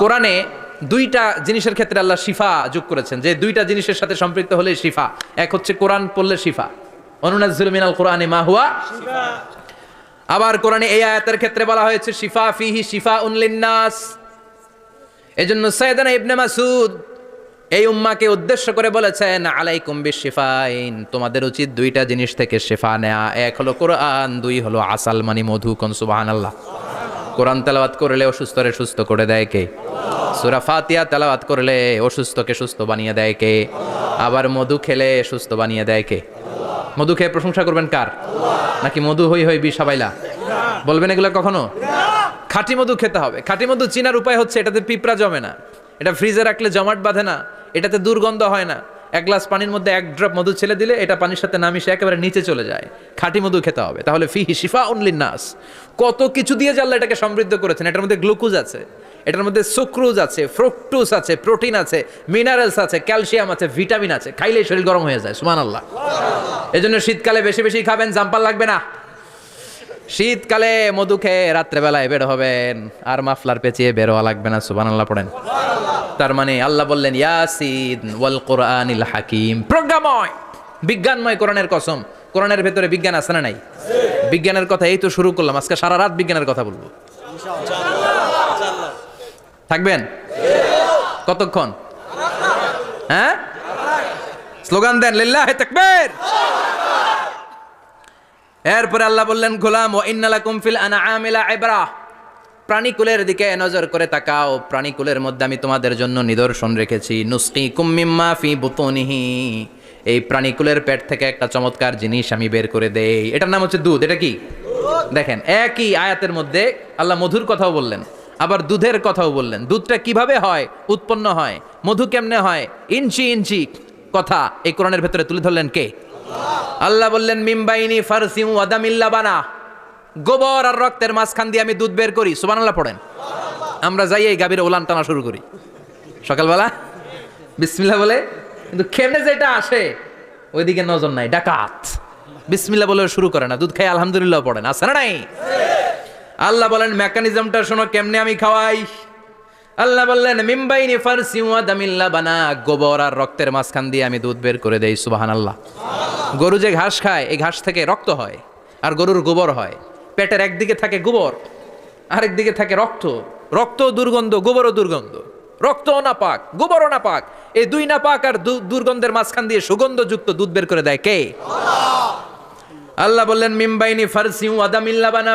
কোরআনে দুইটা জিনিসের ক্ষেত্রে আল্লাহ শিফা যোগ করেছেন। যে দুইটা জিনিসের সাথে সম্পৃক্ত হলে শিফা, এক হচ্ছে কোরআন পড়লে শিফা। অনুনাজ্জুল মিনাল কোরআনে মা হুয়া আবার কোরআনে এই আয়াতের ক্ষেত্রে বলা হয়েছে, শিফা ফিহি শিফা উনলিন্নাস এজন্য সৈয়দানা ইবনে মাসুদ এই উম্মাকে উদ্দেশ্য করে বলেছেন, আলাইকুম বিশিফাইন, তোমাদের উচিত দুইটা জিনিস থেকে শেফা নেয়া। এক হলো কোরআন, দুই হলো আসাল মানি মধু কোন সুবহানাল্লাহ। কোরআন তেলাওয়াত করলে অসুস্থরে সুস্থ করে দেয় কে? সুরা ফাতিয়া তেলাওয়াত করলে অসুস্থকে সুস্থ বানিয়ে দেয় কে? আবার মধু খেলে সুস্থ বানিয়ে দেয় কে? মধু খেয়ে প্রশংসা করবেন কার? নাকি মধু হই হই বি সবাইলা? বলবেন এগুলো কখনো? খাঁটি মধু খেতে হবে। খাঁটি মধু চিনার উপায় হচ্ছে এটাতে পিঁপড়া জমে না। এটা ফ্রিজে রাখলে জমাট বাঁধে না। এটাতে দুর্গন্ধ হয় না। এক গ্লাস পানির মধ্যে এক ড্রপ মধু ছেলে দিলে এটা পানির সাথে না একেবারে নিচে চলে যায়। খাঁটি মধু খেতে হবে। তাহলে ফিহি শিফা অনলি নাস কত কিছু দিয়ে জানলে এটাকে সমৃদ্ধ করেছেন, এটার মধ্যে গ্লুকোজ আছে। এটার মধ্যে সুক্রোজ আছে ফ্রুক্টোজ আছে প্রোটিন আছে মিনারেলস আছে ক্যালসিয়াম আছে ভিটামিন আছে। খাইলে শরীর গরম হয়ে যায় সুমান আল্লাহ এই জন্য শীতকালে বেশি বেশি খাবেন জাম্পাল লাগবে না। শীতকালে মধু খেয়ে রাত্রেবেলায় বের হবেন, আর মাফলার পেঁচিয়ে বেরোয়া লাগবে না সুবান আল্লাহ পড়েন। তার মানে আল্লাহ বললেন, ইয়াসিন ওয়াল কোরআনিল হাকিম। প্রজ্ঞাময়, বিজ্ঞানময় কোরআনের কসম। কোরআনের ভেতরে বিজ্ঞান আছে না নাই? বিজ্ঞানের কথা এই তো শুরু করলাম, আজকে সারা রাত বিজ্ঞানের কথা বলব। থাকবেন? কতক্ষণ? হ্যাঁ? স্লোগান দেন, লিল্লাহে তাকবীর। এরপরে আল্লাহ বললেন, গোলাম ও ইন্নালাকুম ফিল আনআমিলা ইবরা। প্রাণীকুলের দিকে নজর করে তাকাও। প্রাণীকুলের মধ্যে আমি তোমাদের জন্য নিদর্শন রেখেছি। নুসকি কুম্মিম্মা ফি বুতুনিহি। এই প্রাণীকুলের পেট থেকে একটা চমৎকার জিনিস আমি বের করে দেই। এটার নাম হচ্ছে দুধ। এটা কি? দেখেন, একই আয়াতের মধ্যে আল্লাহ মধুর কথাও বললেন। আবার দুধের কথাও বললেন। দুধটা কীভাবে হয়? উৎপন্ন হয়। মধু কেমনে হয়? ইঞ্চি ইঞ্চি কথা এই কোরআনের ভেতরে তুলে ধরলেন কে? আল্লাহ বললেন, মিমবাইনি ফারসিম ওয়াদামিল্লা বানা। গোবর আর রক্তের মাঝখান দিয়ে আমি দুধ বের করি। সুবহানাল্লাহ পড়েন। আমরা যাই এই গাভীর ওলান টানা শুরু করি। সকালবেলা? বিসমিল্লাহ বলে? কিন্তু খেমে যেটা আসে? ওইদিকে নজর নাই। ডাকাত। বিসমিল্লাহ বলে শুরু করে না। দুধ খাই আলহামদুলিল্লাহ পড়েন। আছে না নাই? আল্লাহ বলেন, মেকানিজমটা শোনো, কেমনে আমি খাওয়াই? আল্লাহ বললেন মিম্বাইনি ফারসি ওয়াদামিল্লা বানা। গোবর আর রক্তের মাঝখান দিয়ে আমি দুধ বের করে দেই সুবাহান আল্লাহ গরু যে ঘাস খায়, এই ঘাস থেকে রক্ত হয় আর গরুর গোবর হয়। পেটের একদিকে থাকে গোবর আরেক দিকে থাকে রক্ত। রক্ত দুর্গন্ধ, গোবরও দুর্গন্ধ। রক্তও না পাক গোবরও না পাক এই দুই না পাক আর দুর্গন্ধের মাঝখান দিয়ে সুগন্ধযুক্ত দুধ বের করে দেয় কে? আল্লাহ বললেন মিমবাইনি ফারসিউ আদামিল্লা বানা।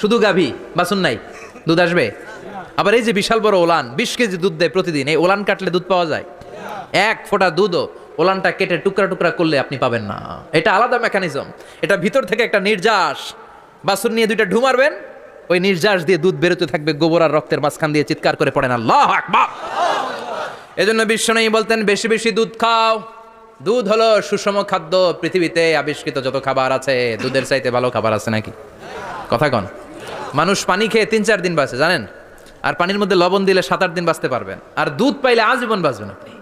শুধু গাভী বাছুর নাই দুধ আসবে? আবার এই যে বিশাল বড় ওলান, বিশ কেজি দুধ দেয় প্রতিদিন, এই ওলান কাটলে দুধ পাওয়া যায়? এক ফোঁটা দুধও ওলানটা কেটে টুকরা টুকরা করলে আপনি পাবেন না। এটা আলাদা মেকানিজম এটা ভিতর থেকে একটা নির্যাস। বাছুর নিয়ে দুইটা ঢুমারবেন ওই নির্যাস দিয়ে দুধ বেরোতে থাকবে গোবর আর রক্তের মাঝখান দিয়ে চিৎকার করে পড়েন আল্লাহ আকবার। এজন্য বিশ্বনয়ী বলতেন, বেশি বেশি দুধ খাও। দুধ হলো সুষম খাদ্য পৃথিবীতে আবিষ্কৃত যত খাবার আছে। দুধের চাইতে ভালো খাবার আছে নাকি? কথা কন। মানুষ পানি খেয়ে তিন চার দিন বাঁচে, জানেন? আর পানির মধ্যে লবণ দিলে সাত আট দিন বাঁচতে পারবেন। আর দুধ পাইলে আজীবন বাঁচবেন আপনি।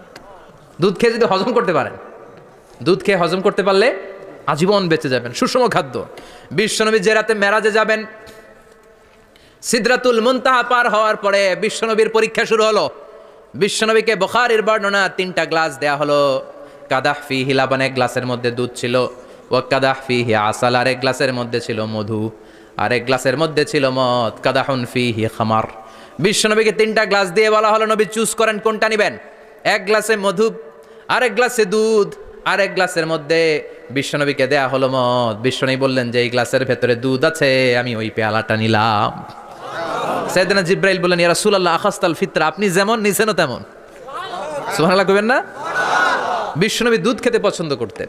দুধ খেয়ে যদি হজম করতে পারেন, দুধ খেয়ে হজম করতে পারলে আজীবন বেঁচে যাবেন। সুষম খাদ্য। বিশ্বনবী যে রাতে মেরাজে যাবেন, সিদরাতুল মুনতাহা পার হওয়ার পরে বিশ্বনবীর পরীক্ষা শুরু হলো। বিশ্বনবীকে বখারির বর্ণনা তিনটা গ্লাস দেয়া হলো। কাদাহ ফি হিলাবান এক গ্লাসের মধ্যে দুধ ছিল। ও কাদাহ ফি হি আসাল আরেক গ্লাসের মধ্যে ছিল মধু। আরেক গ্লাসের মধ্যে ছিল মদ, কাদাহুন ফি হি খামার। বিশ্বনবীকে তিনটা গ্লাস দিয়ে বলা হলো, নবী, চুজ করেন কোনটা নিবেন? এক গ্লাসে মধু, আরেক গ্লাসে দুধ, আরেক গ্লাসের মধ্যে বিশ্বনবীকে দেয়া হলো মদ। বিশ্বনবী বললেন, যে এই গ্লাসের ভেতরে দুধ আছে, আমি ওই পেয়ালাটা নিলাম। সাইদানা জিব্রাইল বললেন, ইয়া রাসূলুল্লাহ, আখাস্তাল ফিতরা, আপনি যেমন নিছেনও তেমন। সুবহানাল্লাহ কইবেন না? বিশ্বনবী দুধ খেতে পছন্দ করতেন।